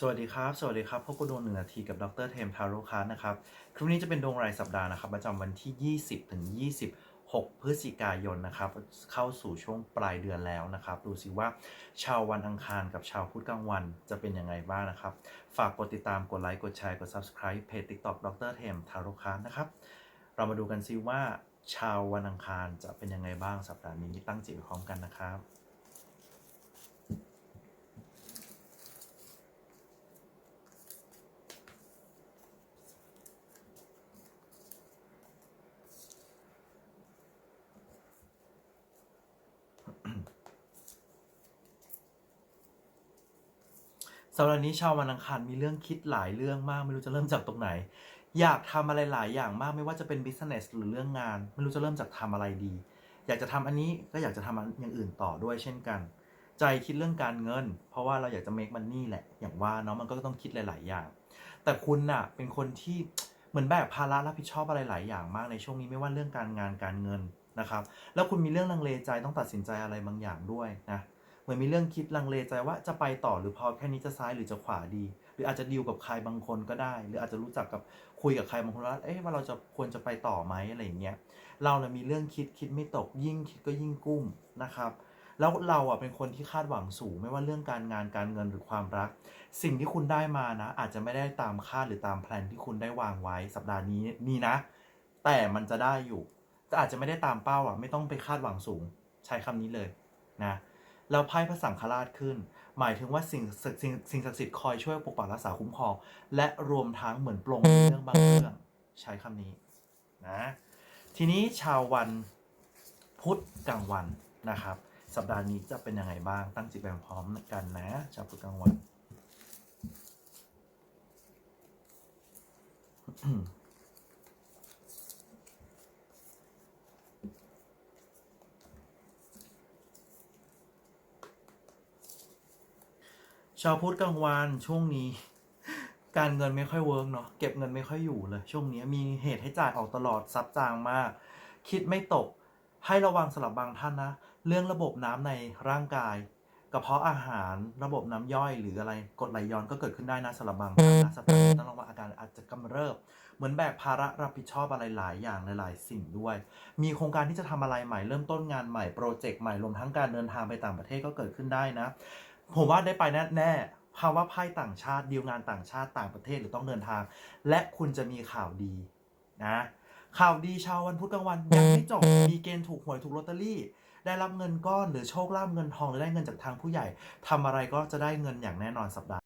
สวัสดีครับ สวัสดีครับพบกับดวงหนึ่งนาทีกับดรเทมทาโร่คาร์นะครับ คลิปนี้จะเป็นดวงรายสัปดาห์นะครับ ประจำวันที่ 20 ถึง 26 พฤศจิกายนนะครับ เข้าสู่ช่วงปลายเดือนแล้วนะครับ ดูสิว่าชาววันอังคารกับชาวพุธกลางวันจะเป็นยังไงบ้างนะครับ ฝากกดติดตาม กดไลค์ กดแชร์ กด subscribe เพจ TikTok ดรเทมทาโร่คาร์นะครับ เรามาดูกันซิว่าชาววันอังคารจะเป็นยังไงบ้างสัปดาห์นี้ ตั้งจิตไว้พร้อมกันนะครับ สัปดาห์นี้ชาววันอังคารมีเรื่องคิดหลายเรื่องมาก ไม่รู้จะเริ่มจากตรงไหน อยากทำอะไรหลายอย่างมากไม่ว่าจะเป็น business หรือเรื่องงาน ไม่รู้จะเริ่มจากทำอะไรดี อยากจะทำอันนี้ก็อยากจะทำอันอย่างอื่นต่อด้วยเช่นกัน ใจคิดเรื่องการเงิน เพราะว่าเราอยากจะ make money แหละ อย่างว่าเนาะมันก็ต้องคิดหลาย ๆ อย่าง แต่คุณน่ะเป็นคนที่เหมือนแบกภาระรับผิดชอบอะไรหลายอย่างมากในช่วงนี้ไม่ว่าเรื่องการงานการเงินนะครับ แล้วคุณมีเรื่องลังเลใจต้องตัดสินใจอะไรบางอย่างด้วยนะ มือนมีเรื่องคิดลังเลใจว่าจะไปต่อหรือพอแค่นี้จะซ้ายหรือจะขวาดี หรืออาจจะดีลกับใครบางคนก็ได้ หรืออาจจะรู้จักกับคุยกับใครบางคนว่าเอ๊ะว่าเราจะควรจะไปต่อไหมอะไรอย่างเงี้ยเราเนี่ยมีเรื่องคิดคิดไม่ตกยิ่งคิดก็ยิ่งกุ้มนะครับ แล้วเราอะเป็นคนที่คาดหวังสูงไม่ว่าเรื่องการงานการเงินหรือความรัก สิ่งที่คุณได้มานะ อาจจะไม่ได้ตามคาดหรือตามแพลนที่คุณได้วางไว้สัปดาห์นี้นี่นะ แต่มันจะได้อยู่แต่อาจจะไม่ได้ตามเป้าอะไม่ต้องไปคาดหวังสูง ใช้คำนี้เลยนะ แล้วไพ่พระสังฆราชขึ้น หมายถึงว่าสิ่งศักดิ์สิ่งสิ่งศักดิ์สิทธิ์คอยช่วยปกปักรักษาคุ้มครอง และรวมทั้งเหมือนปลงในเรื่องบางเรื่องใช้คำนี้นะทีนี้ชาววันพุธกลางวันนะครับ สัปดาห์นี้จะเป็นยังไงบ้างตั้งจิตไปพร้อมกันนะชาวพุธกลางวัน ชาวพุทธกลางวันช่วงนี้ การเงินไม่ค่อยเวิร์กเนาะเก็บเงินไม่ค่อยอยู่เลย ช่วงนี้มีเหตุให้จ่ายออกตลอดซับจางมาก คิดไม่ตกให้ระวังสำหรับบางท่านนะ เรื่องระบบน้ำในร่างกายกระเพาะอาหารระบบน้ำย่อยหรืออะไรกดไหลย้อนก็เกิดขึ้นได้นะสำหรับบางท่านนะสัปดาห์นี้ต้องระวังอาการอาจจะกำเริบ เหมือนแบกภาระรับผิดชอบอะไรหลายอย่างหลาย ๆ สิ่งด้วย มีโครงการที่จะทำอะไรใหม่เริ่มต้นงานใหม่โปรเจกต์ใหม่รวมทั้งการเดินทางไปต่างประเทศก็เกิดขึ้นได้นะ ผมว่าได้ไปแน่แน่ๆภาวะไพ่ต่างชาติดีลงานต่างชาติต่างประเทศหรือต้องเดินทาง และคุณจะมีข่าวดีนะข่าวดีชาววันพุธกลางวันยังไม่จบมีเกณฑ์ถูกหวยถูกลอตเตอรี่ได้รับเงินก้อนหรือโชคลาภเงินทองหรือได้เงินจากทางผู้ใหญ่ทำอะไรก็จะได้เงินอย่างแน่นอนสัปดาห์